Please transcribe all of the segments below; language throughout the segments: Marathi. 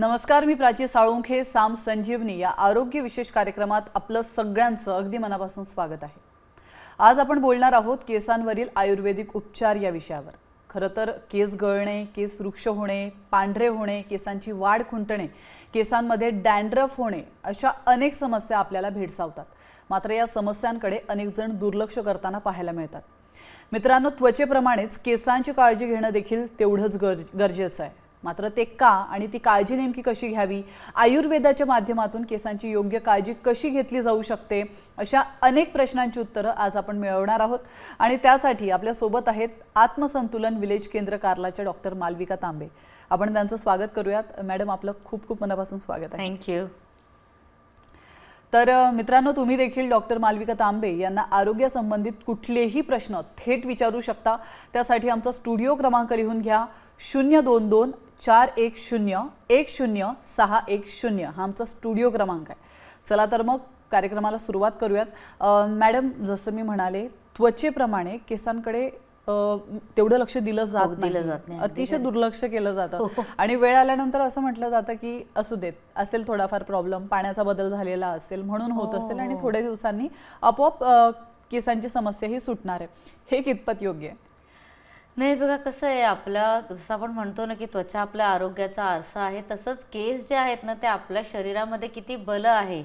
नमस्कार मी प्राची साळुंखे साम संजीवनी या आरोग्य विशेष कार्यक्रमात आपलं सगळ्यांचं अगदी मनापासून स्वागत आहे. आज आपण बोलणार आहोत केसांवरील आयुर्वेदिक उपचार या विषयावर. खरं तर केस गळणे केस वृक्ष होणे पांढरे होणे केसांची वाढ खुंटणे केसांमध्ये डॅन्ड्रफ होणे अशा अनेक समस्या आपल्याला भेडसावतात. मात्र या समस्यांकडे अनेक जण दुर्लक्ष करताना पाहायला मिळतात. मित्रांनो त्वचेप्रमाणेच केसांची काळजी घेणं देखील तेवढंच गरज गरजेचं आहे. मात्र ते का आणि ती काळजी नेमकी कशी घ्यावी? आयुर्वेदाच्या माध्यमातून केसांची योग्य काळजी कशी घेतली जाऊ शकते? अशा अनेक प्रश्नांची उत्तरं आज आपण मिळवणार आहोत. आणि त्यासाठी आपल्यासोबत आहेत आत्मसंतुलन विलेज केंद्र कार्लाच्या डॉक्टर मालविका तांबे. आपण त्यांचं स्वागत करूयात. मॅडम आपलं खूप खूप मनापासून स्वागत आहे. थँक्यू तर मित्रांनो तुम्ही देखील डॉक्टर मालविका तांबे यांना आरोग्यासंबंधित कुठलेही प्रश्न थेट विचारू शकता. त्यासाठी आमचा स्टुडिओ क्रमांक लिहून घ्या. शून्य दोन दोन चार एक शून्य एक शून्य सहा एक शून्य हा आमचा स्टुडिओ क्रमांक आहे. चला तर मग कार्यक्रमाला सुरुवात करूयात. मॅडम जसं मी म्हणाले त्वचेप्रमाणे केसांकडे तेवढं लक्ष दिलं हो, जात दिलं जात नाही अतिशय दुर्लक्ष केलं जातं. हो. आणि वेळ आल्यानंतर असं म्हटलं जातं की असू देत असेल थोडाफार प्रॉब्लेम पाण्याचा बदल झालेला असेल म्हणून होत असेल आणि हो. थोड्या दिवसांनी आपोआप केसांची समस्या ही सुटणार आहे. हे कितपत योग्य आहे? नाही बघा कसं आहे आपला जसं आपण म्हणतो ना की त्वचा आपल्या आरोग्याचा आरसा आहे तसंच केस जे आहेत ना ते आपल्या शरीरामध्ये किती बल आहे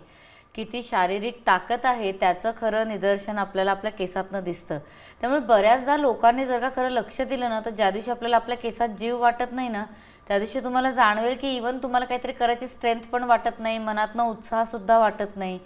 किती शारीरिक ताकद आहे त्याचं खरं निदर्शन आपल्याला आपल्या केसातनं दिसतं. त्यामुळे बऱ्याचदा लोकांनी जर का खरं लक्ष दिलं ना तर ज्या दिवशी आपल्याला आपल्या केसात जीव वाटत नाही ना त्या दिवशी तुम्हाला जाणवेल की इवन तुम्हाला काहीतरी करायची स्ट्रेंथ पण वाटत नाही मनातनं उत्साहसुद्धा वाटत नाही.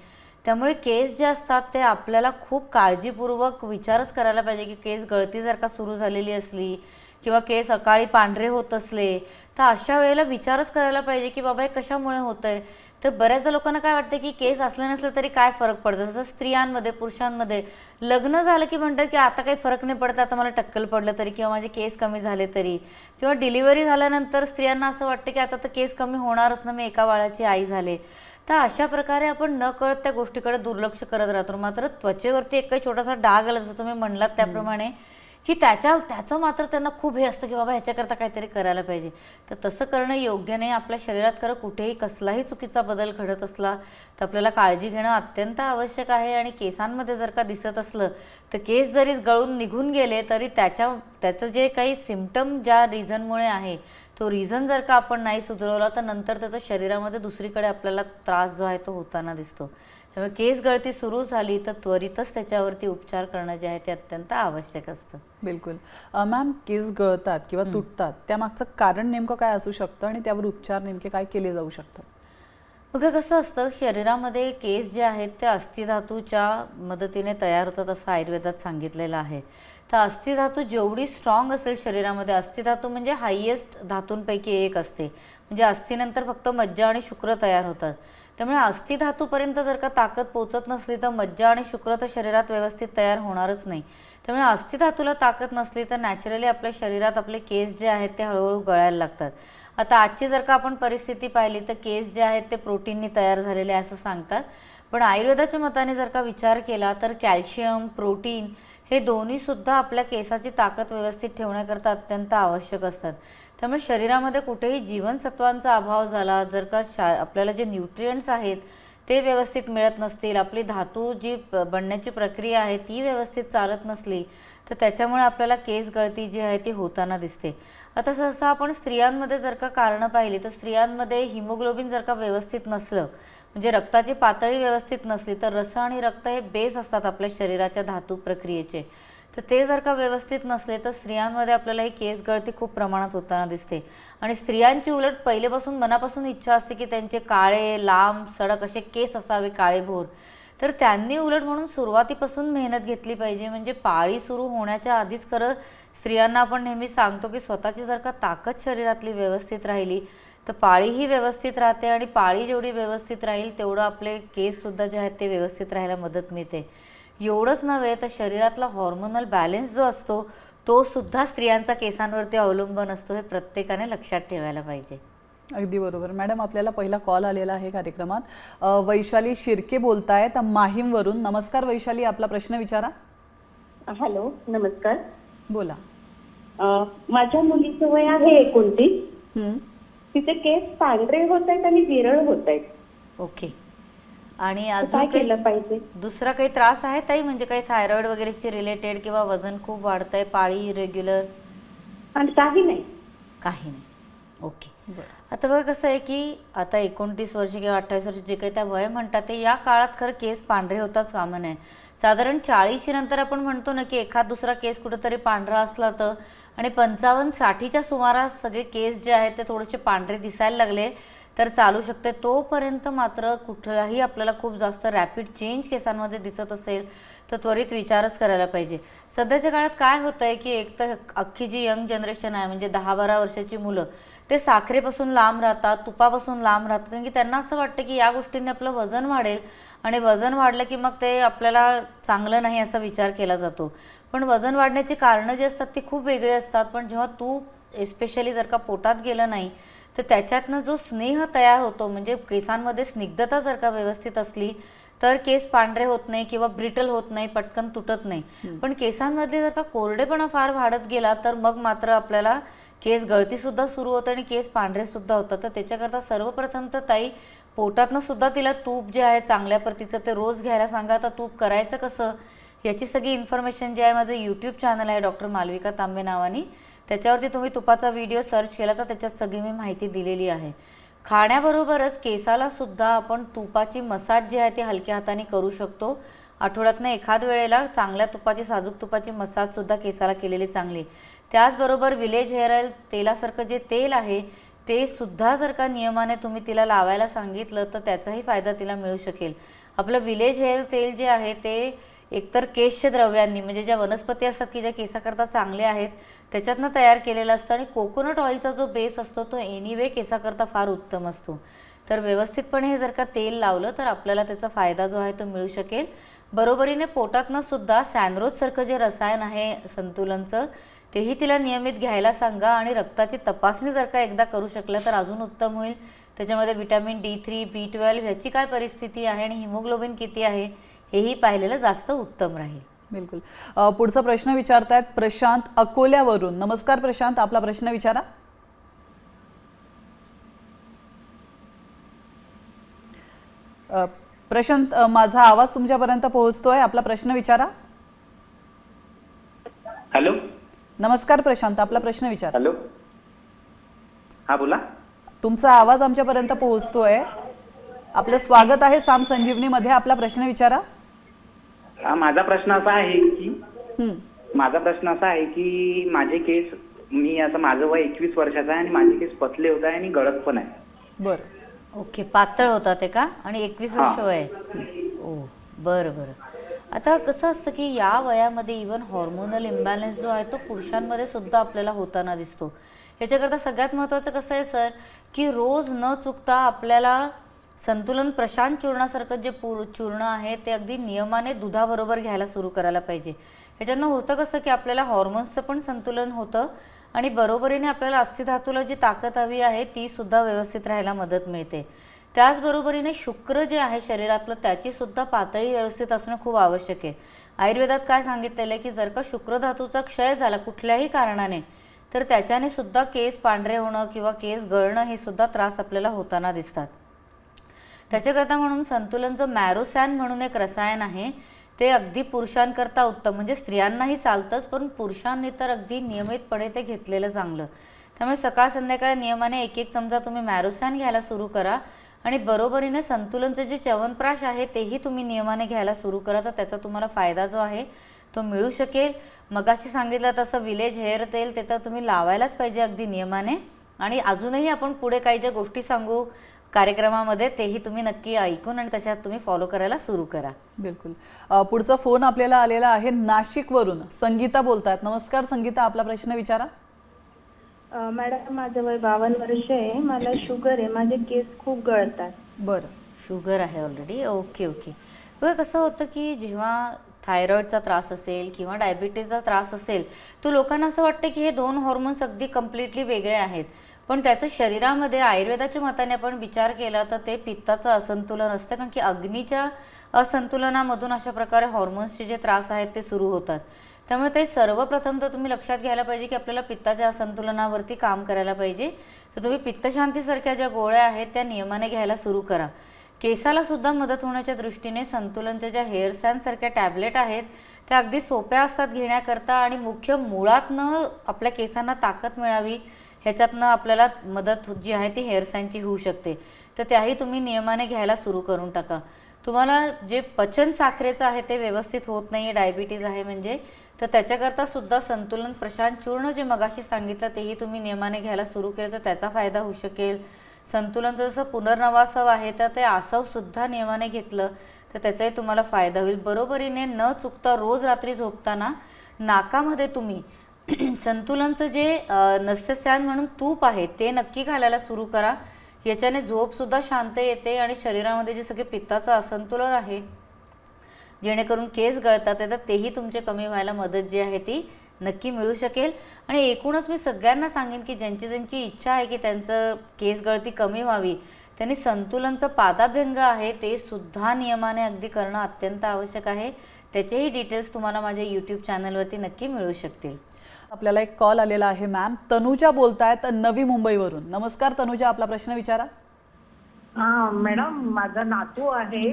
त्यामुळे केस जे असतात ते आपल्याला खूप काळजीपूर्वक विचारच करायला पाहिजे की केस गळती जर का सुरू झालेली असली किंवा केस अकाळी पांढरे होत असले तर अशा वेळेला विचारच करायला पाहिजे की बाबा हे कशामुळे होत आहे तर बऱ्याचदा लोकांना काय वाटतं की केस असलं नसलं तरी काय फरक पडतो? जसं स्त्रियांमध्ये पुरुषांमध्ये लग्न झालं की म्हणतात की आता काही फरक नाही पडत आता मला टक्कल पडलं तरी किंवा माझे केस कमी झाले तरी. किंवा डिलिव्हरी झाल्यानंतर स्त्रियांना असं वाटतं की आता तर केस कमी होणारच ना मी एका बाळाची आई झाले. तर अशा प्रकारे आपण न कळत त्या गोष्टीकडे दुर्लक्ष करत राहतो. मात्र त्वचेवरती एक काही छोटासा डाग आला जसं तुम्ही म्हणलात त्याप्रमाणे की त्याच्या त्याचं मात्र त्यांना खूप हे असतं की बाबा ह्याच्याकरता काहीतरी करायला पाहिजे. तर तसं करणं योग्य नाही. आपल्या शरीरात खरं कुठेही कसलाही चुकीचा बदल घडत असला तर आपल्याला काळजी घेणं अत्यंत आवश्यक आहे. आणि केसांमध्ये जर का दिसत असलं तर केस जरी गळून निघून गेले तरी त्याच्या त्याचं जे काही सिमटम ज्या रिझनमुळे आहे तो रिझन जर का आपण नाही सुधरवला तर नंतर त्याचा शरीरामध्ये दुसरीकडे आपल्याला त्रास जो आहे तो होताना दिसतो. त्यामुळे केस गळती सुरू झाली तर त्वरितच त्याच्यावरती उपचार करणं जे आहे ते अत्यंत आवश्यक असतं. बिलकुल. मॅम केस गळतात किंवा तुटतात त्यामागचं कारण नेमकं काय असू शकतं आणि त्यावर उपचार नेमके काय केले जाऊ शकतात? बघा कसं असतं शरीरामध्ये केस जे आहेत ते अस्थिधातूच्या मदतीने तयार होतात असं आयुर्वेदात सांगितलेलं आहे. तर अस्थिधातू जेवढी स्ट्रॉंग असेल शरीरामध्ये अस्थिधातू म्हणजे हायेस्ट धातूंपैकी एक असते. म्हणजे अस्थिनंतर फक्त मज्जा आणि शुक्र तयार होतात. त्यामुळे अस्थिधातूपर्यंत जर का ताकद पोचत नसली तर मज्जा आणि शुक्र तर शरीरात व्यवस्थित तयार होणारच नाही. त्यामुळे अस्थिधातूला ताकद नसली तर नॅचरली आपल्या शरीरात आपले केस जे आहेत ते हळूहळू गळायला लागतात. आता आजची जर का आपण परिस्थिती पाहिली तर केस जे आहेत ते प्रोटीननी तयार झालेले आहे असं सांगतात. पण आयुर्वेदाच्या मताने जर का विचार केला तर कॅल्शियम प्रोटीन हे दोन्हीसुद्धा आपल्या केसाची ताकद व्यवस्थित ठेवण्याकरता अत्यंत आवश्यक असतात. त्यामुळे शरीरामध्ये कुठेही जीवनसत्वांचा अभाव झाला जर का शा आपल्याला जे न्यूट्रियंट्स आहेत ते व्यवस्थित मिळत नसतील आपली धातू जी बनण्याची प्रक्रिया आहे ती व्यवस्थित चालत नसली तर त्याच्यामुळे आपल्याला केस गळती जी आहे ती होताना दिसते. आता सहसा आपण स्त्रियांमध्ये जर का कारणं पाहिली तर स्त्रियांमध्ये हिमोग्लोबिन जर का व्यवस्थित नसलं म्हणजे रक्ताची पातळी व्यवस्थित नसली तर रस आणि रक्त हे बेस असतात आपल्या शरीराच्या धातू प्रक्रियेचे. तर ते जर का व्यवस्थित नसले तर स्त्रियांमध्ये आपल्याला ही केस गळती खूप प्रमाणात होताना दिसते. आणि स्त्रियांची उलट पहिलेपासून मनापासून इच्छा असते की त्यांचे काळे लांब सडक असे केस असावे काळेभोर तर त्यांनी उलट म्हणून सुरुवातीपासून मेहनत घेतली पाहिजे. म्हणजे पाळी सुरू होण्याच्या आधीच खरं स्त्रियांना आपण नेहमी सांगतो की स्वतःची जर का ताकद शरीरातली व्यवस्थित राहिली तर पाळीही व्यवस्थित राहते आणि पाळी जेवढी व्यवस्थित राहील तेवढं आपले केससुद्धा जे आहेत ते व्यवस्थित राहायला मदत मिळते. एवढंच नव्हे तर शरीरातला हॉर्मोनल बॅलन्स जो असतो तो सुद्धा स्त्रियांचा केसांवरती अवलंबून असतो हे प्रत्येकाने लक्षात ठेवायला पाहिजे. अगदी बरोबर. मॅडम आपल्याला पहिला कॉल आलेला आहे कार्यक्रमात. वैशाली शिर्के बोलतायत माहीमवरून. नमस्कार वैशाली आपला प्रश्न विचारा. हॅलो नमस्कार. बोला. अ, माझ्या मुलीचं वय आहे एकोणतीस. हं. तिचे केस पांढरे होत आहेत आणि विरळ होत आहेत. ओके. आणि अजून काय काही केलं पाहिजे? दुसरा काही त्रास आहे ताई? म्हणजे काही थायरॉइड वगैरेशी रिलेटेड किंवा वजन खूप वाढतंय पाळी रेग्युलर आणि काही नाही. काही नाही. ओके आता बघा कसं आहे की आता एकोणतीस वर्ष किंवा अठ्ठावीस वर्ष जे काही त्या वय म्हणतात ते या काळात खरं केस पांढरे होताच कामं नाही. साधारण चाळीशी नंतर आपण म्हणतो ना की एखाद दुसरा केस कुठेतरी पांढरा असला तर आणि पंचावन्न साठीच्या सुमारास सगळे केस जे आहेत ते थोडेसे पांढरे दिसायला लागले. तर चालू शकते तोपर्यंत मात्र कुठलाही आपल्याला खूप जास्त रॅपिड चेंज केसांमध्ये दिसत असेल तर त्वरित विचारच करायला पाहिजे. सध्याच्या काळात काय होतं आहे की एक तर अख्खी जी यंग जनरेशन आहे म्हणजे दहा बारा वर्षाची मुलं ते साखरेपासून लांब राहतात तुपापासून लांब राहतात कारण की त्यांना असं वाटतं की या गोष्टींनी आपलं वजन वाढेल आणि वजन वाढलं की मग ते आपल्याला चांगलं नाही असा विचार केला जातो. पण वजन वाढण्याची कारणं जी असतात ती खूप वेगळी असतात पण जेव्हा तूप एस्पेशली जर का पोटात गेलं नाही तर त्याच्यातनं जो स्नेह तयार होतो म्हणजे केसांमध्ये स्निग्धता जर का व्यवस्थित असली तर केस पांढरे होत नाही किंवा ब्रिटल होत नाही पटकन तुटत नाही. पण केसांमध्ये जर का कोरडेपणा फार वाढत गेला तर मग मात्र आपल्याला केस गळती सुद्धा सुरू होतं आणि केस पांढरे सुद्धा होतात. तर त्याच्याकरता सर्वप्रथम तर ताई पोटातनं सुद्धा तिला तूप जे आहे चांगल्या प्रतीचं ते रोज घ्यायला सांगा. तर तूप करायचं कसं? याची सगळी इन्फॉर्मेशन जी आहे माझं यूट्यूब चॅनल आहे डॉक्टर मालविका तांबे नावानी. त्याच्यावरती तुम्ही तुपाचा व्हिडिओ सर्च केला तर त्याच्यात सगळी मी माहिती दिलेली आहे. खाण्याबरोबरच केसाला सुद्धा आपण तुपाची मसाज जी आहे ती हलक्या हाताने करू शकतो. आठवड्यातनं एखाद वेळेला चांगल्या तुपाची साजूक तुपाची मसाज सुद्धा केसाला केलेली चांगली. त्याचबरोबर विलेज हेअर ऑइल तेलासारखं जे तेल आहे ते सुद्धा जर का नियमाने तुम्ही तिला लावायला सांगितलं तर त्याचाही फायदा तिला मिळू शकेल. आपलं विलेज हेअर तेल जे आहे ते एकतर केशच्या द्रव्यांनी म्हणजे ज्या वनस्पती असतात की ज्या केसाकरता चांगले आहेत त्याच्यातनं तयार केलेलं असतं आणि कोकोनट ऑइलचा जो बेस असतो तो एनिवे केसाकरता फार उत्तम असतो. तर व्यवस्थितपणे हे जर का तेल लावलं तर आपल्याला त्याचा फायदा जो आहे तो मिळू शकेल. बरोबरीने पोटातनं सुद्धा सॅनरोजसारखं जे रसायन आहे संतुलनचं तेही तिला नियमित घ्यायला सांगा आणि रक्ताची तपासणी जर का एकदा करू शकलं तर अजून उत्तम होईल. त्याच्यामध्ये vitamin D three B twelve ह्याची काय परिस्थिती आहे आणि हिमोग्लोबिन किती आहे हेही पाहिलेलं जास्त उत्तम राहील. बिलकुल. पुढचा प्रश्न विचारतायत प्रशांत अकोल्यावरून. नमस्कार प्रशांत आपला प्रश्न विचारा. अ, प्रशांत माझा आवाज तुमच्यापर्यंत पोहोचतोय? आपला प्रश्न विचारा. हॅलो. नमस्कार प्रशांत आपला प्रश्न विचारा. हॅलो. हा बोला. तुमचा आवाज आमच्यापर्यंत पोहोचतोय. आपलं स्वागत आहे साम संजीवनीमध्ये. आपला प्रश्न विचारा. हा माझा प्रश्न असा आहे की हं, माझा प्रश्न असा आहे की माझे केस मी आता माझं वय एकवीस वर्षाचं आहे आणि माझे केस पतले होत आहे आणि गळत पण आहे. बरं. ओके पातळ होता ते का? आणि एकवीस हा. वर्ष वय ओ बरं बरं. आता कसं असतं की या वयामध्ये इवन हॉर्मोनल इम्बॅलन्स जो आहे तो पुरुषांमध्ये सुद्धा आपल्याला होताना दिसतो. याच्याकरता सगळ्यात महत्त्वाचं कसं आहे सर की रोज न चुकता आपल्याला संतुलन प्रशांत चूर्णासारखं जे पूर चूर्ण आहे ते अगदी नियमाने दुधाबरोबर घ्यायला सुरू करायला पाहिजे. ह्याच्यानं होतं कसं की आपल्याला हॉर्मोन्सचं पण संतुलन होतं आणि बरोबरीने आपल्याला अस्थिधातूला जी ताकद हवी आहे ती सुद्धा व्यवस्थित राहायला मदत मिळते. त्याचबरोबरीने शुक्र जे आहे शरीरातलं त्याची सुद्धा पातळी व्यवस्थित असणं खूप आवश्यक आहे. आयुर्वेदात काय सांगितलेलं आहे की जर का शुक्रधातूचा क्षय झाला कुठल्याही कारणाने तर त्याच्याने सुद्धा केस पांढरे होणं किंवा केस गळणं हे सुद्धा त्रास आपल्याला होताना दिसतात. त्याच्याकरता म्हणून संतुलनचं मॅरोसॅन म्हणून एक रसायन आहे ते अगदी पुरुषांकरता उत्तम. म्हणजे स्त्रियांनाही चालतंच पण पुरुषांनी तर अगदी नियमितपणे ते घेतलेलं चांगलं. त्यामुळे सकाळ संध्याकाळ नियमाने एक एक चमचा तुम्ही मॅरोसॅन घ्यायला सुरू करा. आणि बरोबरीने संतुलनचं जे च्यवनप्राश आहे तेही तुम्ही नियमाने घ्यायला सुरू करा. तर त्याचा तुम्हाला फायदा जो आहे तो मिळू शकेल. मगाशी सांगितलं तसं विलेज हेअर तेल ते तर तुम्ही लावायलाच पाहिजे अगदी नियमाने. आणि अजूनही आपण पुढे काही ज्या गोष्टी सांगू कार्यक्रमामध्ये तेही तुम्ही नक्की ऐकून आणि तशात तुम्ही फॉलो करायला सुरू करा. बिलकुल. पुढचा फोन आपल्याला आलेला आहे नाशिकवरून. संगीता बोलतात नमस्कार संगीता आपला प्रश्न विचारा. मॅडम माझं वय बावन्न वर्ष आहे. मला शुगर आहे. माझे केस खूप गळतात. बरं. शुगर आहे ऑलरेडी ओके ओके बघा कसं होतं की जेव्हा थायरॉईडचा त्रास असेल किंवा डायबिटीजचा त्रास असेल तर लोकांना असं वाटतं की हे दोन हॉर्मोन्स अगदी कम्प्लिटली वेगळे आहेत. पण त्याचं शरीरामध्ये आयुर्वेदाच्या मताने आपण विचार केला तर ते पित्ताचं असंतुलन असतं कारण की अग्नीच्या असंतुलनामधून अशा प्रकारे हॉर्मोन्सचे जे त्रास आहेत ते सुरू होतात. त्यामुळे ते सर्वप्रथम तर तुम्ही लक्षात घ्यायला पाहिजे की आपल्याला पित्ताच्या असंतुलनावरती काम करायला पाहिजे. तर तुम्ही पित्तशांतीसारख्या ज्या गोळ्या आहेत त्या नियमाने घ्यायला सुरू करा. केसाला सुद्धा मदत होण्याच्या दृष्टीने संतुलनच्या ज्या हेअर सॅनसारख्या टॅबलेट आहेत त्या अगदी सोप्या असतात घेण्याकरता आणि मुख्य मुळातनं आपल्या केसांना ताकद मिळावी ह्याच्यातनं आपल्याला मदत हो- जी आहे ती हेअर होऊ शकते. तर त्याही तुम्ही नियमाने घ्यायला सुरू करून टाका. तुम्हाला जे पचन साखरेचं आहे ते व्यवस्थित होत नाही आहे डायबिटीज आहे म्हणजे तर त्याच्याकरता सुद्धा संतुलन प्रशांत चूर्ण जे मगाशी सांगितलं तेही तुम्ही नियमाने घ्यायला सुरू केलं तर त्याचा फायदा होऊ शकेल. संतुलनचं जसं पुनर्नवासव आहे तर ते आसव सुद्धा नियमाने घेतलं तर त्याचाही तुम्हाला फायदा होईल. बरोबरीने न चुकता रोज रात्री झोपताना नाकामध्ये तुम्ही संतुलनचं जे नस्यस्यान म्हणून तूप आहे ते नक्की घालायला सुरू करा. याच्याने झोपसुद्धा शांत येते आणि शरीरामध्ये जे सगळे पित्ताचं असंतुलन आहे जेणेकरून केस गळतात तर तेही तुमचे कमी व्हायला मदत जी आहे ती नक्की मिळू शकेल. आणि एकूणच मी सगळ्यांना सांगेन की ज्यांची ज्यांची इच्छा आहे की त्यांचं केस गळती कमी व्हावी त्यांनी संतुलनचं पादाभ्यंग आहे ते सुद्धा नियमाने अगदी करणं अत्यंत आवश्यक आहे. त्याचेही डिटेल्स तुम्हाला माझ्या यूट्यूब चॅनलवरती नक्की मिळू शकतील. आपल्याला एक कॉल आलेला आहे मॅम तनुजा बोलतायत नवी मुंबईवरून. नमस्कार तनुजा. आपला प्रश्न विचारा. हा मॅडम माझा नातू आहे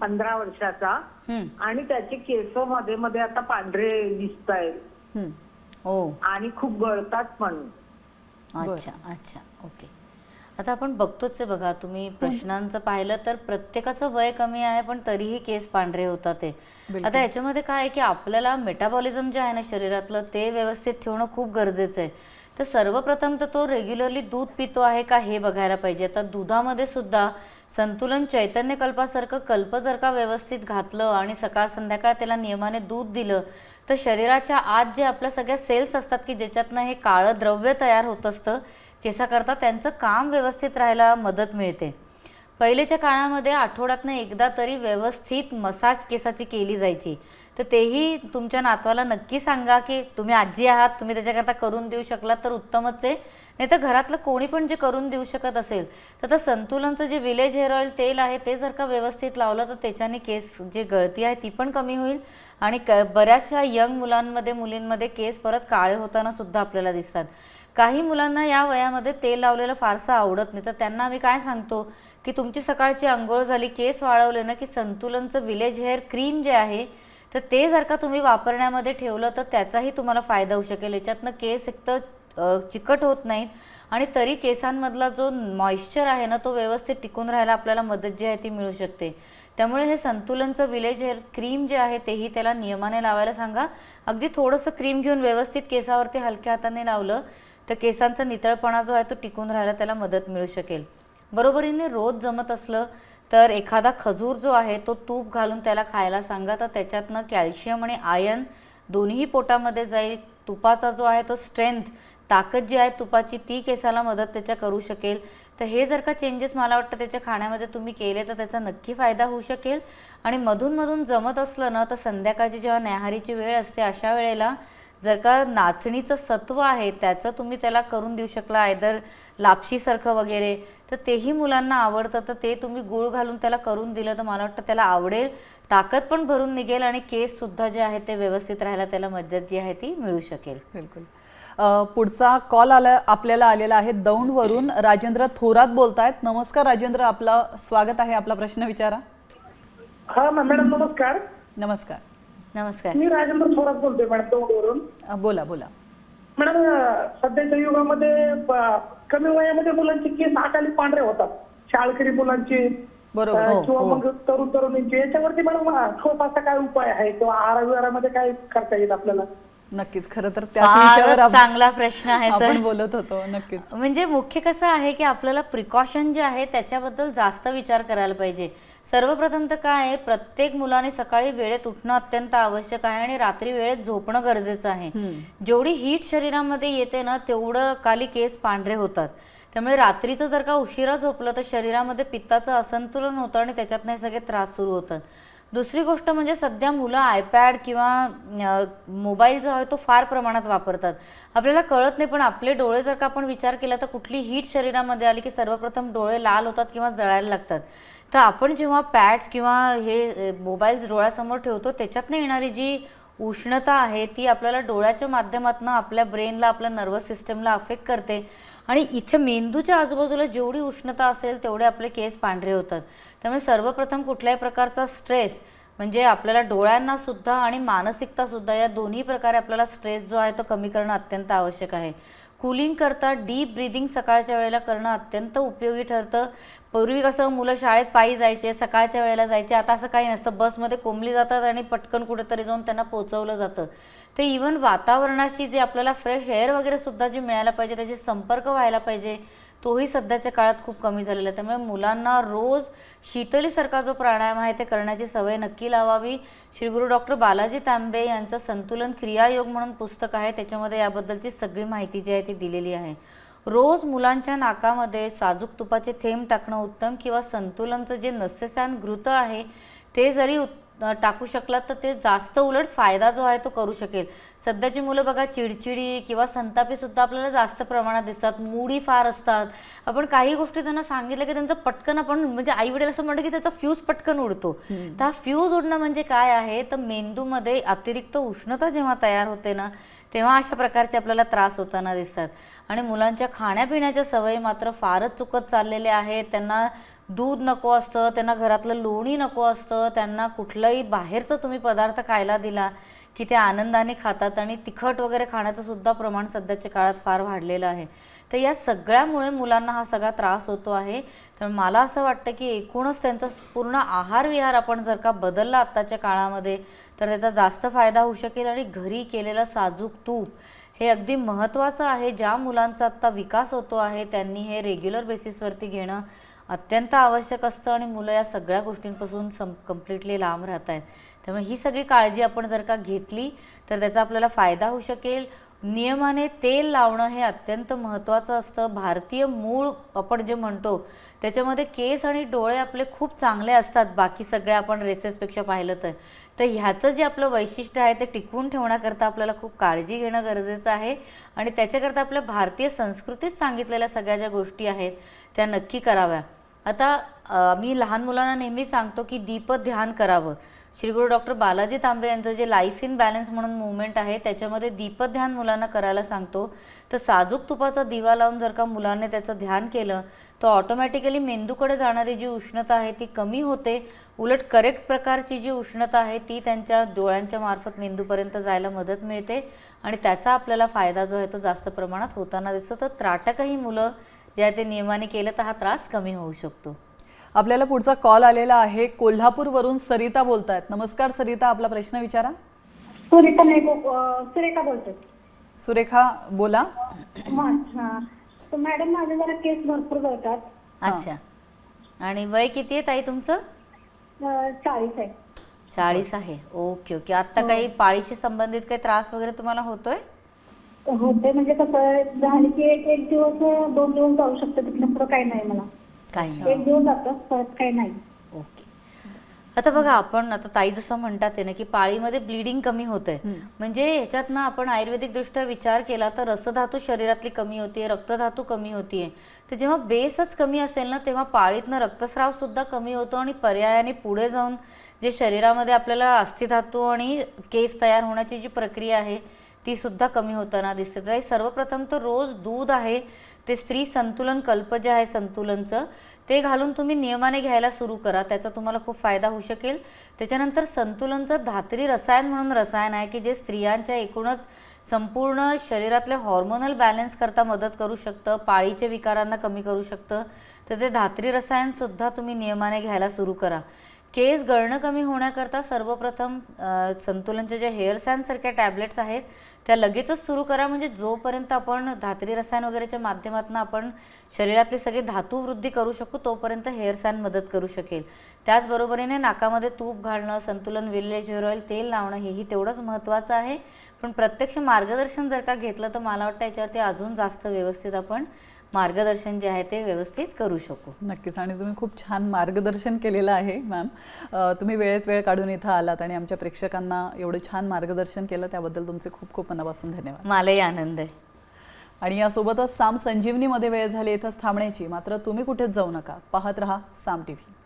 पंधरा वर्षाचा. हं, आणि त्याचे केस मध्ये मध्ये आता पांढरे दिसत आहेत. हो. आणि खूप गळतात पण. अच्छा अच्छा. ओके आता आपण बघतोच आहे बघा तुम्ही प्रश्नांचं पाहिलं तर प्रत्येकाचं वय कमी आहे पण तरीही केस पांढरे होतात ते आता याच्यामध्ये काय आहे की आपल्याला मेटाबॉलिझम जे आहे ना शरीरातलं ते व्यवस्थित ठेवणं खूप गरजेचं आहे. तर सर्वप्रथम तर तो रेग्युलरली दूध पितो आहे का हे बघायला पाहिजे. आता दुधामध्ये सुद्धा संतुलन चैतन्य कल्पासारखं कल्प जर का व्यवस्थित घातलं आणि सकाळ संध्याकाळ त्याला नियमाने दूध दिलं तर शरीराच्या आत जे आपल्या सगळ्या सेल्स असतात की ज्याच्यातनं हे काळं द्रव्य तयार होत असतं केसाकरता त्यांचं काम व्यवस्थित राहायला मदत मिळते. पहिलेच्या काळामध्ये आठवड्यातनं एकदा तरी व्यवस्थित मसाज केसाची केली जायची. तर तेही तुमच्या नातवाला नक्की सांगा की तुम्ही आजी आहात तुम्ही त्याच्याकरता करून देऊ शकलात तर उत्तमच. आहे नाही तर घरातलं कोणी पण जे करून देऊ शकत असेल तर त्या संतुलनचं जे विलेज हेअर ऑइल तेल आहे ते जर का व्यवस्थित लावलं तर त्याच्याने केस जे गळती आहे ती पण कमी होईल. आणि क बऱ्याचशा यंग मुलांमध्ये मुलींमध्ये केस परत काळे होताना सुद्धा आपल्याला दिसतात. काही मुलांना या वयामध्ये तेल लावलेलं फारसं आवडत नाही. तर त्यांना आम्ही काय सांगतो? की तुमची सकाळची आंघोळ झाली केस वाळवले ना की संतुलनचं विलेज हेअर क्रीम जे आहे तर ते जर का तुम्ही वापरण्यामध्ये ठेवलं तर त्याचाही तुम्हाला फायदा होऊ शकेल. याच्यातनं केस एक तर चिकट होत नाहीत आणि तरी केसांमधला जो मॉइश्चर आहे ना तो व्यवस्थित टिकून राहायला आपल्याला मदत जी आहे ती मिळू शकते. त्यामुळे हे संतुलनचं विलेज हेअर क्रीम जे आहे तेही त्याला नियमाने लावायला सांगा. अगदी थोडंसं क्रीम घेऊन व्यवस्थित केसावरती हलक्या हाताने लावलं तर केसांचा नितळपणा जो आहे तो टिकून राहायला त्याला मदत मिळू शकेल. बरोबरीने रोज जमत असलं तर एखादा खजूर जो आहे तो तूप घालून त्याला खायला सांगा. तर त्याच्यातनं कॅल्शियम आणि आयन दोन्ही पोटामध्ये जाईल. तुपाचा जो आहे तो स्ट्रेंथ ताकद जी आहे तुपाची ती केसाला मदत त्याच्या करू शकेल. तर हे जर का चेंजेस मला वाटतं त्याच्या खाण्यामध्ये तुम्ही केले तर त्याचा नक्की फायदा होऊ शकेल. आणि मधून मधून जमत असलं ना तर संध्याकाळची जेव्हा न्याहारीची वेळ असते अशा वेळेला जर का नाचणीचं सत्व आहे त्याचं तुम्ही त्याला करून देऊ शकला आयदर लापशीसारखं वगैरे तर तेही मुलांना आवडतं. तर ते तुम्ही गुळ घालून त्याला करून दिलं तर मला वाटतं त्याला आवडेल. ताकद पण भरून निघेल आणि केस सुद्धा जे आहे ते व्यवस्थित राहायला त्याला मदत जी आहे ती मिळू शकेल. बिलकुल. पुढचा कॉल आला आपल्याला आलेला आहे दौंडवरून. राजेंद्र थोरात बोलतायत. नमस्कार राजेंद्र आपला स्वागत आहे. आपला प्रश्न विचारा. हा मॅडम नमस्कार. नमस्कार. नमस्कार. मी राजेंद्र थोरात बोलतोय मॅडम दौंडवरून बोला बोला. मॅडम सध्याच्या युगामध्ये कमी वयामध्ये मुलांचे केस हाताली पांढरे होतात. शाळकरी मुलांची बरोबर हो, किंवा हो. मग तरुण तरुणींची. याच्यावरती मॅडम ठोस असा काय उपाय आहे किंवा आहार विहारामध्ये काय करता येईल आपल्याला? नक्कीच खरं तर चांगला प्रश्न आहे सर. आपण बोलत होतो नक्कीच. म्हणजे मुख्य कसं आहे की आपल्याला प्रिकॉशन जे आहे त्याच्याबद्दल जास्त विचार करायला पाहिजे. सर्वप्रथम तर काय आहे प्रत्येक मुलाने सकाळी वेळेत उठणं अत्यंत आवश्यक आहे आणि रात्री वेळेत झोपणं गरजेचं आहे. जेवढी हीट शरीरामध्ये येते ना तेवढं काली केस पांढरे होतात. त्यामुळे रात्रीचं जर का उशिरा झोपलं तर शरीरामध्ये पित्ताचं असंतुलन होतं आणि त्याच्यातनं हे सगळे त्रास सुरू होतात. दुसरी गोष्ट म्हणजे सध्या मुलं आयपॅड किंवा मोबाईल जो आहे तो फार प्रमाणात वापरतात. आपल्याला कळत नाही पण आपले डोळे जर का आपण विचार केला तर कुठली हीट शरीरामध्ये आली की सर्वप्रथम डोळे लाल होतात किंवा जळायला लागतात. तर आपण जेव्हा पॅड्स किंवा हे मोबाईल्स डोळ्यासमोर ठेवतो त्याच्यातनं येणारी जी उष्णता आहे ती आपल्याला डोळ्याच्या माध्यमातून आपल्या ब्रेनला आपल्या नर्वस सिस्टमला अफेक्ट करते. आणि इथे मेंदूच्या आजूबाजूला जेवढी उष्णता असेल तेवढे आपले केस पांढरे होतात. त्यामुळे सर्वप्रथम कुठल्याही प्रकारचा स्ट्रेस म्हणजे आपल्याला डोळ्यांना सुद्धा आणि मानसिकता सुद्धा या दोन्ही प्रकारे आपल्याला स्ट्रेस जो आहे तो कमी करणं अत्यंत आवश्यक आहे. कूलिंग करता डीप ब्रिदिंग सकाळच्या वेळेला करणं अत्यंत उपयोगी ठरतं. पूर्वी कसं मुलं शाळेत पायी जायचे सकाळच्या वेळेला जायचे आता असं काही नसतं. बसमध्ये कोंबली जातात आणि पटकन कुठेतरी जाऊन त्यांना पोचवलं जातं. ते इवन वातावरणाशी जे आपल्याला फ्रेश एअर वगैरे सुद्धा जे मिळायला पाहिजे त्याचे संपर्क व्हायला पाहिजे तोही सध्याच्या काळात खूप कमी झालेला आहे. त्यामुळे मुलांना रोज शीतलीसारखा जो प्राणायाम आहे ते करण्याची सवय नक्की लावावी. श्री गुरु डॉक्टर बालाजी तांबे यांचं संतुलन क्रियायोग म्हणून पुस्तक आहे. त्याच्यामध्ये याबद्दलची सगळी माहिती जी आहे ती दिलेली आहे. रोज मुलांच्या नाकामध्ये साजूक तुपाचे थेंब टाकणं उत्तम किंवा संतुलनचं जे नस्यसान घृत आहे ते जरी उत् टाकू शकलात तर ते जास्त उलट फायदा जो आहे तो करू शकेल. सध्याची मुलं बघा चिडचिडी किंवा संतापी सुद्धा आपल्याला जास्त प्रमाणात दिसतात मुडी फार असतात. आपण काही गोष्टी त्यांना सांगितलं की त्यांचं पटकन आपण म्हणजे आई वडील असं म्हणतं की त्याचा फ्यूज पटकन उडतो. तर हा फ्यूज उडणं म्हणजे काय आहे? तर मेंदूमध्ये अतिरिक्त उष्णता जेव्हा तयार होते ना तेव्हा अशा प्रकारचे आपल्याला त्रास होताना दिसतात. आणि मुलांच्या खाण्यापिण्याच्या सवयी मात्र फारच चुकत चाललेल्या आहेत. त्यांना दूध नको असतं त्यांना घरातलं लोणी नको असतं त्यांना कुठलंही बाहेरचं तुम्ही पदार्थ खायला दिला की ते आनंदाने खातात आणि तिखट वगैरे खाण्याचं सुद्धा प्रमाण सध्याच्या काळात फार वाढलेलं आहे. तर या सगळ्यामुळे मुलांना हा सगळा त्रास होतो आहे. तर मला असं वाटतं की एकूणच त्यांचा पूर्ण आहारविहार आपण जर का बदलला आत्ताच्या काळामध्ये तर त्याचा जास्त फायदा होऊ शकेल आणि घरी केलेलं साजूक तूप हे अगदी महत्त्वाचं आहे. ज्या मुलांचा आत्ता विकास होतो आहे त्यांनी हे रेग्युलर बेसिसवरती घेणं अत्यंत आवश्यक असतं आणि मुलं या सगळ्या गोष्टींपासून सम कम्प्लिटली लांब राहत आहेत. त्यामुळे ही सगळी काळजी आपण जर का घेतली तर त्याचा आपल्याला फायदा होऊ शकेल. नियमाने तेल लावणं हे अत्यंत महत्त्वाचं असतं. भारतीय मूळ आपण जे म्हणतो त्याच्यामध्ये केस आणि डोळे आपले खूप चांगले असतात. बाकी सगळ्या आपण रेसेसपेक्षा पाहिलं तर. तर ह्याचं जे आपलं वैशिष्ट्य आहे ते टिकवून ठेवण्याकरता आपल्याला खूप काळजी घेणं गरजेचं आहे. आणि त्याच्याकरता आपल्या भारतीय संस्कृतीत सांगितलेल्या सगळ्या ज्या गोष्टी आहेत त्या नक्की कराव्या. आता मी लहान मुलांना नेहमी सांगतो की दीप ध्यान करावं. श्री गुरु डॉक्टर बालाजी तांबे यांचं जे लाईफ इन बॅलन्स म्हणून मुवमेंट आहे त्याच्यामध्ये दीपध्यान मुलांना करायला सांगतो. तर साजूक तुपाचा दिवा लावून जर का मुलांनी त्याचं ध्यान केलं तर ऑटोमॅटिकली मेंदूकडे जाणारी जी उष्णता आहे ती कमी होते. उलट करेक्ट प्रकारची जी उष्णता आहे ती त्यांच्या डोळ्यांच्या मार्फत मेंदूपर्यंत जायला मदत मिळते. आणि त्याचा आपल्याला फायदा जो आहे तो जास्त प्रमाणात होताना दिसतो. तर त्राटकही मुलं जे आहे ते नियमाने केलं तर हा त्रास कमी होऊ शकतो. आपल्याला पुढचा कॉल आलेला आहे. कोल्हापूरवरून सरिता बोलतायत. नमस्कार सरिता आपला प्रश्न विचारा. सुरेखा नाही सुरेखा बोलते सुरेखा बोला. हा. हा. मॅडम माझे जरा केस भरपूर गळतात अच्छा. आणि वय किती आहे ताई तुमचं? चाळीस आहे. चाळीस आहे. Okay okay. आता काही पाळीशी संबंधित काही त्रास वगैरे तुम्हाला होतोय? होते म्हणजे कसं झाली की एक एक दिवस दोन दिवस जाऊ शकतो तिथलं पुढं काही नाही मला. काही नाही. एक दिवस जातं परत काही नाही. ओके. आता बघा आपण आता ताई जसं म्हणतात आहे ना की पाळीमध्ये ब्लिडिंग कमी होतंय. म्हणजे ह्याच्यात ना आपण आयुर्वेदिक दृष्ट्या विचार केला तर रसधातू शरीरातली कमी होतीये रक्तधातू कमी होतीये. तर जेव्हा बेसच कमी असेल ना तेव्हा पाळीतनं रक्तस्राव सुद्धा कमी होतो आणि पर्यायाने पुढे जाऊन जे शरीरामध्ये आपल्याला अस्थिधातू आणि केस तयार होण्याची जी प्रक्रिया आहे तीसुद्धा कमी होताना दिसते. तर सर्वप्रथम तर रोज दूध आहे ते स्त्री संतुलन कल्प जे आहे संतुलनचं ते घालून तुम्ही नियमाने घ्यायला सुरू करा त्याचा तुम्हाला खूप फायदा होऊ शकेल. त्याच्यानंतर संतुलनचं धात्री रसायन म्हणून रसायन आहे की जे स्त्रियांच्या एकूणच संपूर्ण शरीरातले हॉर्मोनल बॅलन्स करता मदत करू शकतं पाळीच्या विकारांना कमी करू शकतं. तर ते धात्री रसायनसुद्धा तुम्ही नियमाने घ्यायला सुरू करा. केस गळणं कमी होण्याकरता सर्वप्रथम संतुलनच्या ज्या हेअर सॅनसारख्या टॅबलेट्स आहेत त्या लगेचच सुरू करा. म्हणजे जोपर्यंत आपण धात्री रसायन वगैरेच्या माध्यमातून आपण शरीरातले सगळे धातू वृद्धी करू शकू तोपर्यंत हेअर सॅन मदत करू शकेल. त्याचबरोबरीने नाकामध्ये तूप घालणं संतुलन विलेज हेअर ऑइल तेल लावणं हेही तेवढंच महत्त्वाचं आहे. पण प्रत्यक्ष मार्गदर्शन जर का घेतलं तर मला वाटतं याच्यावरती अजून जास्त व्यवस्थित आपण मार्गदर्शन जे आहे ते व्यवस्थित करू शकू. नक्कीच. आणि तुम्ही खूप छान मार्गदर्शन केलेलं आहे मॅम तुम्ही वेळेत वेळ काढून इथं आलात आणि आमच्या प्रेक्षकांना एवढं छान मार्गदर्शन केलं त्याबद्दल तुमचे खूप खूप मनापासून धन्यवाद. मलाही आनंद आहे. आणि यासोबतच साम संजीवनीमध्ये वेळ झाली इथंच थांबण्याची. मात्र तुम्ही कुठेच जाऊ नका. पाहत रहा साम टी व्ही